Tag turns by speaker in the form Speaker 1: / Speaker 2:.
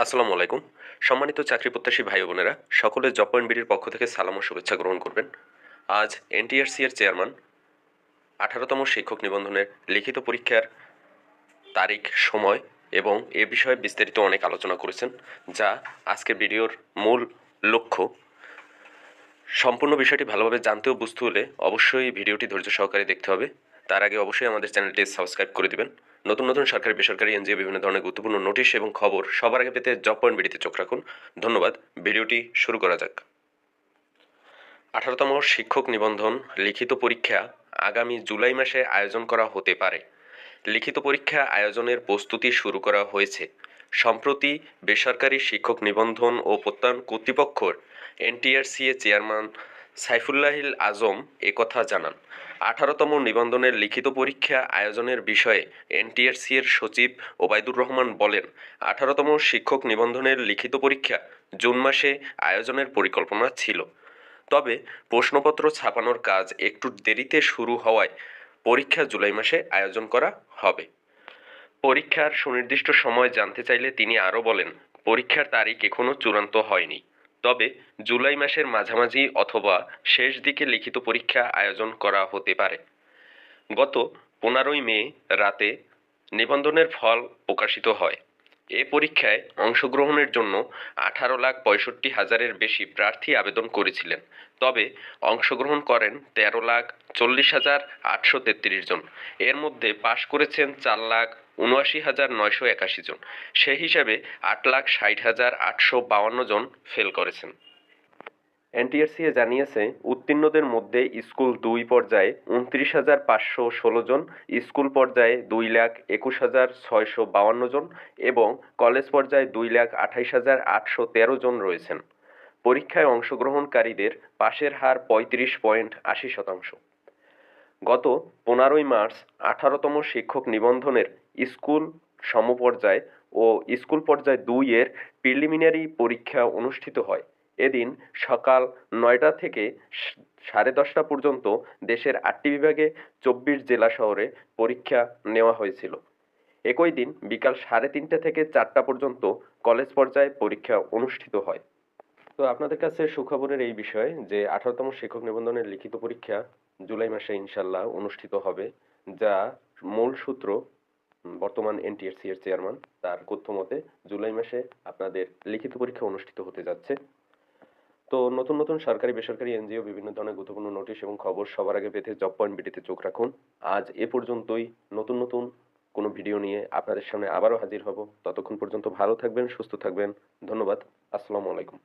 Speaker 1: আসসালামু আলাইকুম। সম্মানিত চাকরি প্রত্যাশী ভাই বোনেরা, সকলে জব পয়েন্ট বিডির পক্ষ থেকে সালাম ও শুভেচ্ছা গ্রহণ করবেন। আজ এনটিআরসি এর চেয়ারম্যান, আঠারোতম শিক্ষক নিবন্ধনের লিখিত পরীক্ষার তারিখ, সময় এবং এ বিষয়ে বিস্তারিত অনেক আলোচনা করেছেন, যা আজকের ভিডিওর মূল লক্ষ্য। সম্পূর্ণ বিষয়টি ভালোভাবে জানতে ও বুঝতে হলে অবশ্যই ভিডিওটি ধৈর্য সহকারে দেখতে হবে। তার আগে অবশ্যই আমাদের চ্যানেলটি সাবস্ক্রাইব করে দিবেন। নতুন নতুন সরকারি, বেসরকারি, এনজিও, বিভিন্ন ধরনের গুরুত্বপূর্ণ নোটিশ এবং খবর সবার আগে পেতে জব পয়েন্ট ভিডিওতে চোখ রাখুন। ধন্যবাদ। ভিডিওটি শুরু করা যাক। আঠারোতম শিক্ষক নিবন্ধন লিখিত পরীক্ষা আগামী জুলাই মাসে আয়োজন করা হতে পারে। লিখিত পরীক্ষা আয়োজনের প্রস্তুতি শুরু করা হয়েছে। সম্প্রতি বেসরকারি শিক্ষক নিবন্ধন ও প্রত্যয়ন কর্তৃপক্ষর এনটিআরসিএ চেয়ারম্যান সাইফুল্লাহিল আজম একথা জানান, আঠারোতম নিবন্ধনের লিখিত পরীক্ষা আয়োজনের বিষয়ে এনটিআরসি এর সচিব ওবায়দুর রহমান বলেন, আঠারোতম শিক্ষক নিবন্ধনের লিখিত পরীক্ষা জুন মাসে আয়োজনের পরিকল্পনা ছিল। তবে প্রশ্নপত্র ছাপানোর কাজ একটু দেরিতে শুরু হওয়ায় পরীক্ষা জুলাই মাসে আয়োজন করা হবে। পরীক্ষার সুনির্দিষ্ট সময় জানতে চাইলে তিনি আরও বলেন, পরীক্ষার তারিখ এখনও চূড়ান্ত হয়নি। তবে জুলাই মাসের মাঝামাঝি অথবা শেষ দিকে লিখিত পরীক্ষা আয়োজন করা হতে পারে। গত পনেরোই মে রাতে নিবন্ধনের ফল প্রকাশিত হয়। এ পরীক্ষায় অংশগ্রহণের জন্য আঠারো লাখ পঁয়ষট্টি হাজারের বেশি প্রার্থী আবেদন করেছিলেন। তবে অংশগ্রহণ করেন তেরো লাখ চল্লিশ হাজার আটশো তেত্রিশ জন। এর মধ্যে পাশ করেছেন চার লাখ উনআশি হাজার নয়শো একাশি জন। সে হিসাবে আট লাখ ষাট হাজার আটশো বাউান্ন জন ফেল করেছেন। এনটিআরসিএ জানিয়েছে, উত্তীর্ণদের মধ্যে স্কুল দুই পর্যায়ে উনত্রিশ হাজার পাঁচশো ষোলো জন, স্কুল পর্যায়ে দুই লাখ একুশ হাজার ছয়শো বাউান্ন জন এবং কলেজ পর্যায়ে দুই লাখ আঠাইশ হাজার আটশো তেরো জন রয়েছেন। পরীক্ষায় অংশগ্রহণকারীদের পাশের হার পঁয়ত্রিশ পয়েন্ট আশি শতাংশ। গত পনেরোই মার্চ আঠারোতম শিক্ষক নিবন্ধনের স্কুল সমপর্যায় ও স্কুল পর্যায় দুই এর প্রিলিমিনারি পরীক্ষা অনুষ্ঠিত হয়। এদিন সকাল নয়টা থেকে সাড়ে দশটা পর্যন্ত দেশের আটটি বিভাগে চব্বিশ জেলা শহরে পরীক্ষা নেওয়া হয়েছিল। একই দিন বিকাল সাড়ে তিনটে থেকে চারটা পর্যন্ত কলেজ পর্যায়ে পরীক্ষা অনুষ্ঠিত হয়। তো আপনাদের কাছে সুখবরের এই বিষয়ে যে, আঠারোতম শিক্ষক নিবন্ধনের লিখিত পরীক্ষা জুলাই মাসে ইনশাল্লাহ অনুষ্ঠিত হবে, যা মূল সূত্র বর্তমান এনটিএসসি এর চেয়ারম্যান, তার তথ্য মতে জুলাই মাসে আপনাদের লিখিত পরীক্ষা অনুষ্ঠিত হতে যাচ্ছে। তো নতুন নতুন সরকারি, বেসরকারি এনজিও বিভিন্ন ধরনের গুরুত্বপূর্ণ নোটিশ এবং খবর সবার আগে পেতে জব পয়েন্ট বিটিতে চোখ রাখুন। আজ এ পর্যন্তই। নতুন নতুন কোনো ভিডিও নিয়ে আপনাদের সামনে আবারও হাজির হব। ততক্ষণ পর্যন্ত ভালো থাকবেন, সুস্থ থাকবেন। ধন্যবাদ। আসসালামু আলাইকুম।